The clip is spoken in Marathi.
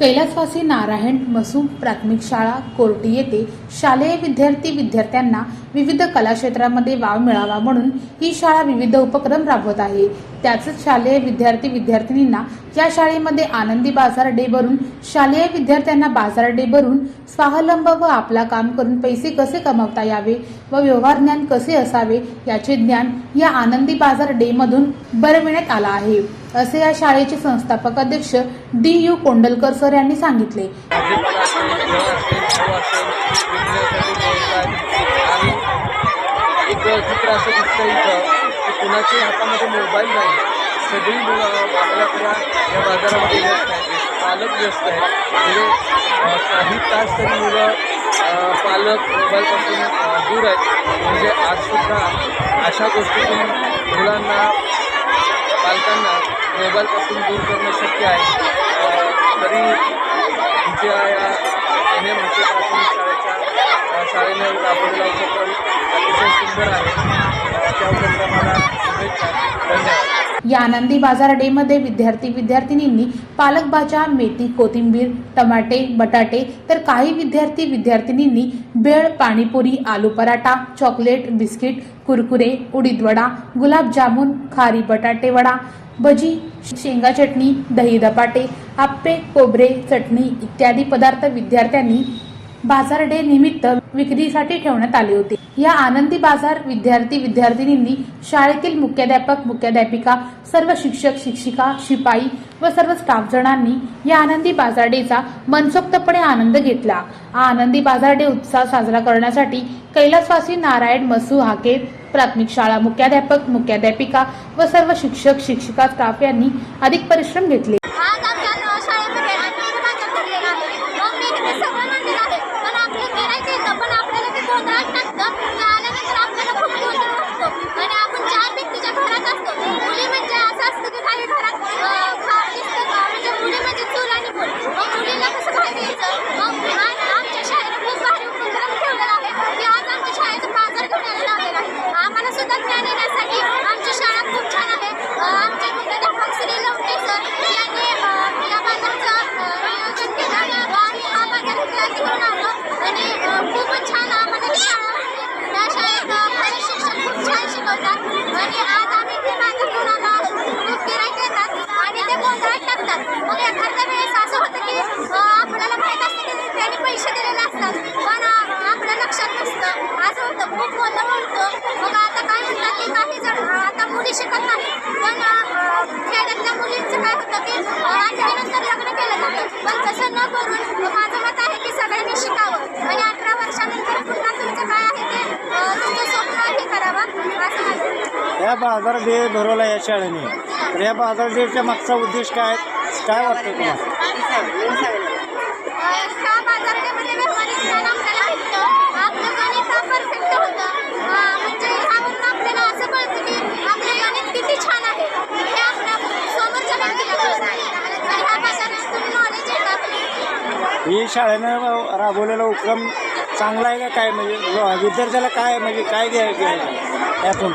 कैलासवासी नारायण मसूम प्राथमिक शाळा कोर्टी येथे शालेय विद्यार्थी विद्यार्थ्यांना विविध कलाक्षेत्रामध्ये वाव मिळावा म्हणून ही शाळा विविध उपक्रम राबवत आहे. त्याच शालेय विद्यार्थी विद्यार्थिनींना या शाळेमध्ये आनंदी बाजार डे भरून शालेय विद्यार्थ्यांना बाजार डे भरून स्वावलंब व आपला काम करून पैसे कसे कमवता यावे व व्यवहार ज्ञान कसे असावे याचे ज्ञान या आनंदी बाजार डे मधून बरविण्यात आला आहे. असे या शाळेचे संस्थापक अध्यक्ष डी यू कोंडलकर सर यांनी सांगितले. चित्र असं दिसतं इथं. की कुणाच्याही हातामध्ये मोबाईल नाही. सगळी मुलं आपल्याकडे या बाजारामध्ये व्यस्त आहेत. पालक व्यस्त आहेत. म्हणजे काही तास तरी मुलं पालक मोबाईलपासून दूर आहेत. म्हणजे आजसुद्धा अशा गोष्टीतून मुलांना पालकांना मोबाईलपासून दूर करणं शक्य आहे. तरी आमच्या या एन एम उच्च प्राथमिक शाळेच्या शाळेने राबवलेला उपक्रम अतिशय सुंदर आहे. त्याबद्दल या आनंदी बाजार डे मध्ये विद्यार्थी विद्यार्थिनींनी पालक भाज्या मेथी कोथिंबीर टमाटे बटाटे तर काही विद्यार्थी विद्यार्थिनींनी भेळ पाणीपुरी आलू पराठा चॉकलेट बिस्किट कुरकुरे उडीदवडा गुलाबजामुन खारी बटाटे वडा भजी शेंगा चटणी दही धपाटे आप्पे कोबरे चटणी इत्यादी पदार्थ विद्यार्थ्यांनी बाजार डे निमित्त विक्रीसाठी ठेवण्यात आले होते. या आनंदी बाजार विद्यार्थी विद्यार्थिनींनी शाळेतील मुख्याध्यापक मुख्याध्यापिका सर्व शिक्षक शिक्षिका शिपाई व सर्व स्टाफ जणांनी या आनंदी बाजार डेचा मनसोक्तपणे आनंद घेतला. हा आनंदी बाजार डे उत्साह साजरा करण्यासाठी कैलासवासी नारायण मसू हाके प्राथमिक शाळा मुख्याध्यापक मुख्याध्यापिका व सर्व शिक्षक शिक्षिका स्टाफ यांनी अधिक परिश्रम घेतले आज आमच्या शाळेमध्ये आनंद बाजार भरलेला आहे मग मी इथे सगळं म्हणलेलं आहे पण आपलं गिरायचं येतं पण आपल्याला ते गोंधळात टाकतं ते आल्यानंतर आपल्याला खूप गोंधळ वाटतो आणि आपण चार व्यक्तीच्या घरात असतो मुली म्हणजे असं असतं की काही घरात अं, खा दिसतं का म्हणजे मुली म्हणजे चूल आणि मूल मग मुलीला कसं बाहेर यायचं मग आज आमच्या शाळेने खूप भारी उपक्रम ठेवलेला आहे की आज आमच्या शाळेचा बाजार घेऊन यायला लावलेला आहे आम्हाला सुद्धा ज्ञान येण्यासाठी आमची शाळा खूप छान आहे अं, आमचे मुख्याध्यापक श्री लवटे सर यांनी अं, या बाजाराचं अं, नियोजन केलं व आम्ही हा बाजार इथे घेऊन आलो आणि अं, खूपच छान आम्हाला ही शाळा वाटली. या शाळेत अं, खरंच शिक्षक खूप छान शिकवतात आणि आज आम्ही ते बाजार घेऊन आलो खूप गिराईक येतात आणि ते गोंधळात टाकतात मग एखाद्या वेळेस असं होतं की अं, आपल्याला माहीत असतं की पैसे दिलेले असतात. पण आपल्या लक्षात नसतं. असं होतं. खूप बोलतो. मग आता काय म्हणतात की काही जण आता मुली शिकत नाही पण खेड्यातल्या मुलींचं काय होतं की आठवीनंतर लग्न केलं जातं. पण तसं न करून माझं मत आहे की सगळ्यांनी शिकावं. आणि अठरा वर्षानंतर पुन्हा तुमचं काय आहे ते तुमचं स्वप्न हे करावं असं माझं या बाजार डे भरवला या शाळेने. तर या बाजार डेचा मागचा उद्देश काय? काय वाटतं तुम्हाला? ही शाळेनं राबवलेला उपक्रम चांगला आहे का काय? म्हणजे विद्यार्थ्याला काय म्हणजे काय द्यायचं यातून.